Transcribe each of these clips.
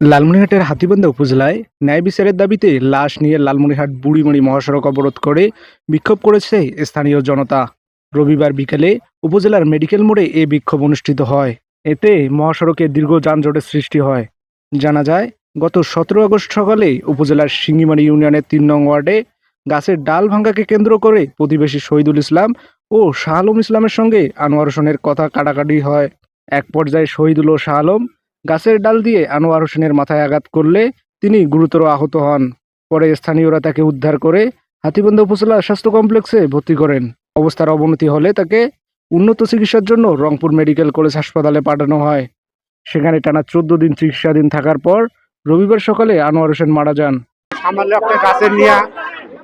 লালমনিরহাটের হাতীবান্ধা উপজেলায় ন্যায় বিচারের দাবিতে লাশ নিয়ে লালমনিরহাট বুড়িমণি মহাসড়ক অবরোধ করে বিক্ষোভ করেছে স্থানীয় জনতা। রবিবার বিকেলে উপজেলার মেডিকেল মোড়ে এ বিক্ষোভ অনুষ্ঠিত হয়। এতে মহাসড়কে দীর্ঘ যানজটের সৃষ্টি হয়। জানা যায়, গত সতেরো আগস্ট সকালে উপজেলার সিঙ্গিমারি ইউনিয়নের তিন নং ওয়ার্ডে গাছের ডাল ভাঙ্গাকে কেন্দ্র করে প্রতিবেশী শহীদুল ইসলাম ও শাহ আলম ইসলামের সঙ্গে আনোয়ার হোসেনের কথা কাটাকাটি হয়। এক পর্যায়ে শহীদুল ও শাহ আলম গাছের ডাল দিয়ে আনোয়ার হোসেনের মাথায় আঘাত করলে তিনি গুরুতর আহত হন। পরে স্থানীয়রা তাকে উদ্ধার করে হাতিবান্ধা উপজেলা স্বাস্থ্য কমপ্লেক্সে ভর্তি করেন। অবস্থার অবনতি হলে তাকে উন্নত চিকিৎসার জন্য রংপুর মেডিকেল কলেজ হাসপাতালে পাঠানো হয়। সেখানে টানা চোদ্দ দিন চিকিৎসাধীন থাকার পর রবিবার সকালে আনোয়ার হোসেন মারা যান। একটা গাছের নিয়ে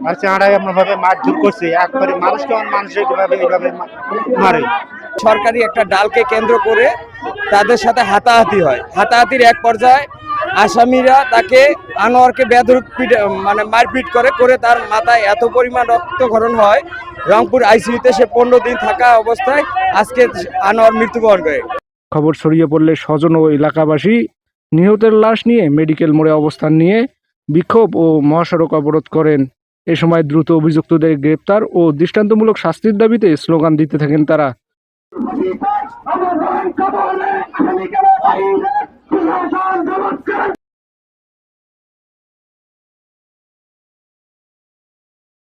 আর চেহারায় এমন মারধর করছে একবারে মানুষকে আমার এইভাবে এইভাবে মারে। সরকারি একটা ডালকে কেন্দ্র করে তাদের সাথে হাতাহাতি হয়। হাতাহাতির এক পর্যায়ে আসামিরা তাকে আনোয়ারকে বেধরক পিট মানে মারপিট করে করে তার মাথায় এত পরিমাণ রক্তক্ষরণ হয়। রংপুর আইসিইউতে সে পনেরো দিন থাকা অবস্থায় আজকে আনোয়ার মৃত্যুবরণ করে। খবর ছড়িয়ে পড়লে স্বজন ও এলাকাবাসী নিহতের লাশ নিয়ে মেডিকেল মোড়ে অবস্থান নিয়ে বিক্ষোভ ও মহাসড়ক অবরোধ করেন। এ সময় দ্রুত অভিযুক্তদের গ্রেপ্তার ও দৃষ্টান্তমূলক শাস্তির দাবিতে স্লোগান দিতে থাকেন তারা। আমরা আগামীকালে